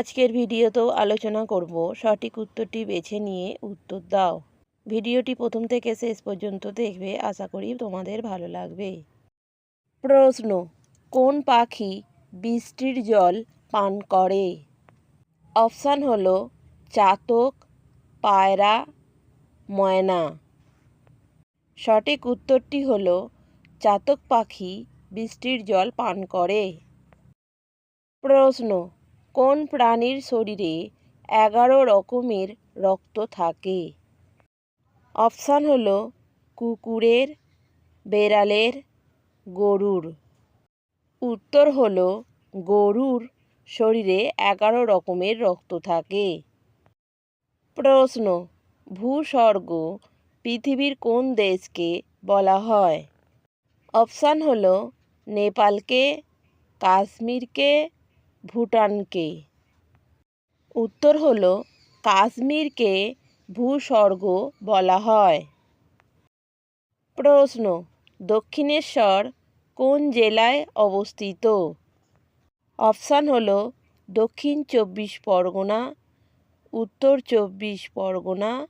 আজকের ভিডিওতেও আলোচনা করব। সঠিক উত্তরটি বেছে নিয়ে উত্তর দাও। ভিডিওটি প্রথম থেকে শেষ পর্যন্ত দেখবে, আশা করি তোমাদের ভালো লাগবে। প্রশ্ন, কোন পাখি বৃষ্টির জল পান করে? অপশান হলো চাতক, পায়রা, ময়না। সঠিক উত্তরটি হলো চাতক পাখি বৃষ্টির জল পান করে। প্রশ্ন কোন প্রাণীর শরীরে এগারো রকমের রক্ত থাকে? অপশান হল কুকুরের, বেড়ালের, গরুর। উত্তর হল গরুর শরীরে এগারো রকমের রক্ত থাকে। প্রশ্ন, ভূস্বর্গ পৃথিবীর কোন দেশকে বলা হয়? অপশান হলো নেপালকে, কাশ্মীরকে ভুটানকে। উত্তর হলো, কাশ্মীরকে ভূস্বর্গ বলা হয়। প্রশ্ন, দক্ষিণেশ্বর কোন জেলায় অবস্থিত? অপশান হল, দক্ষিণ চব্বিশ পরগনা, উত্তর চব্বিশ পরগনা,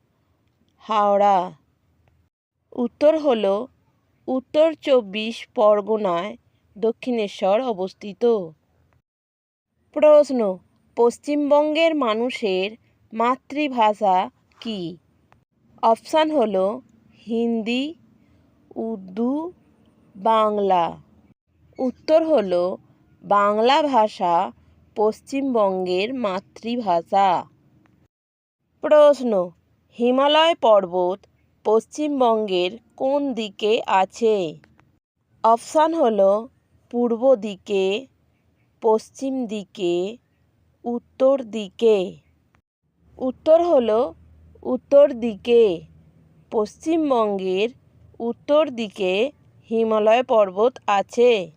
হাওড়া। উত্তর হলো, উত্তর চব্বিশ পরগনায় দক্ষিণেশ্বর অবস্থিত। প্রশ্ন, পশ্চিমবঙ্গের মানুষের মাতৃভাষা কী? অপশান হলো হিন্দি, উর্দু, বাংলা। উত্তর হলো বাংলা ভাষা পশ্চিমবঙ্গের মাতৃভাষা। প্রশ্ন, হিমালয় পর্বত পশ্চিমবঙ্গের কোন দিকে আছে? অপশান হল পূর্ব দিকে পশ্চিম দিকে, উত্তর দিকে। উত্তর হলো উত্তর দিকে। পশ্চিমবঙ্গের উত্তর দিকে হিমালয় পর্বত আছে।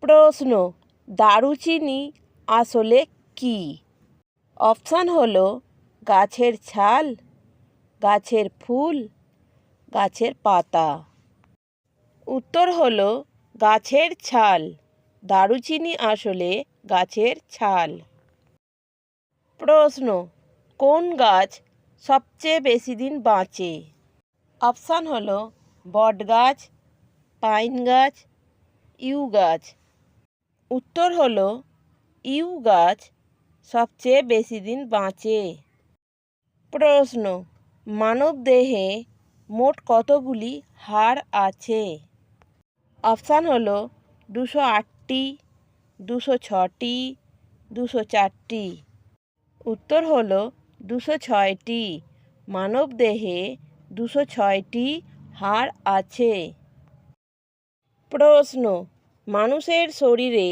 প্রশ্ন, দারুচিনি আসলে কী? অপশান হলো, গাছের ছাল, গাছের ফুল, গাছের পাতা। উত্তর হলো, গাছের ছাল। দারুচিনি আসলে গাছের ছাল। প্রশ্ন, কোন গাছ সবচেয়ে বেশি দিন বাঁচে? অপশান হলো বট গাছ, পাইন গাছ, ইউ গাছ। উত্তর হলো ইউ গাছ সবচেয়ে বেশি দিন বাঁচে। প্রশ্ন মানবদেহে মোট কতগুলি হাড় আছে? অপশান হলো দুশো আটটি দুশো ছটি, দুশো চারটি। উত্তর হলো দুশো ছয়টি। মানবদেহে দুশো ছয়টি হাড় আছে। প্রশ্ন, মানুষের শরীরে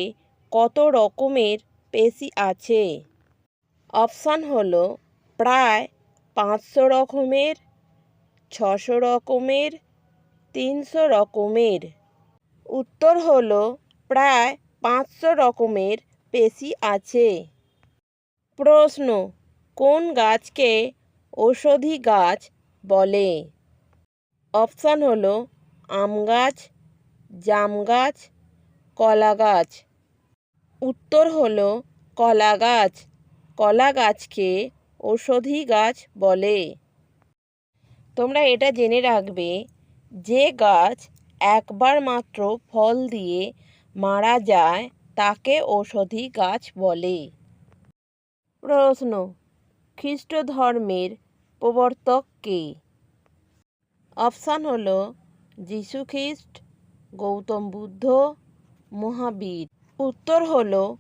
কত রকমের পেশি আছে? অপশান হলো প্রায় পাঁচশো রকমের, ছশো রকমের, তিনশো রকমের। উত্তর হলো প্রায় পাঁচশো রকমের পেশি আছে। প্রশ্ন, কোন গাছকে ঔষধি গাছ বলে? অপশান হলো আম গাছ, জাম গাছ, কলা গাছ। উত্তর হলো কলা গাছ, কলা গাছকে ঔষধি গাছ বলে। তোমরা এটা জেনে রাখবে, যে গাছ একবার মাত্র ফল দিয়ে মারা যায়, তাকে ঔষধি গাছ বলে। প্রশ্ন খ্রিস্ট ধর্মের প্রবর্তক কে? অপশান হলো খ্রিস্ট গৌতম বুদ্ধ, মহাবীর। উত্তর হল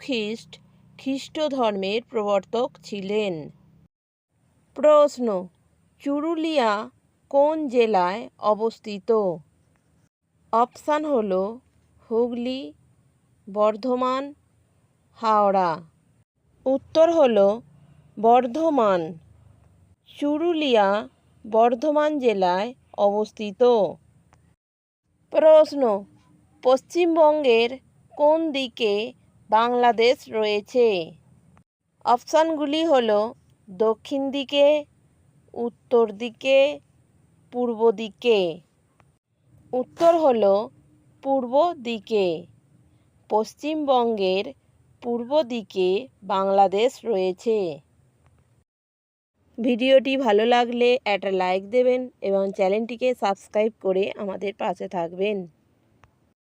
খ্রিস্ট খ্রিস্ট ধর্মের প্রবর্তক ছিলেন। প্রশ্ন, চুরুলিয়া কোন জেলায় অবস্থিত? অপশান হলো হুগলি, বর্ধমান, হাওড়া। উত্তর হলো বর্ধমান। চুরুলিয়া, বর্ধমান জেলায় অবস্থিত। প্রশ্ন, পশ্চিমবঙ্গের কোন দিকে বাংলাদেশ রয়েছে? অপশানগুলি হলো দক্ষিণ দিকে, উত্তর দিকে, পূর্ব দিকে। উত্তর হলো পূর্ব দিকে পশ্চিমবঙ্গের পূর্ব দিকে বাংলাদেশ রয়েছে। ভিডিওটি ভালো লাগলে একটা লাইক দেবেন এবং চ্যানেলটিকে সাবস্ক্রাইব করে আমাদের পাশে থাকবেন।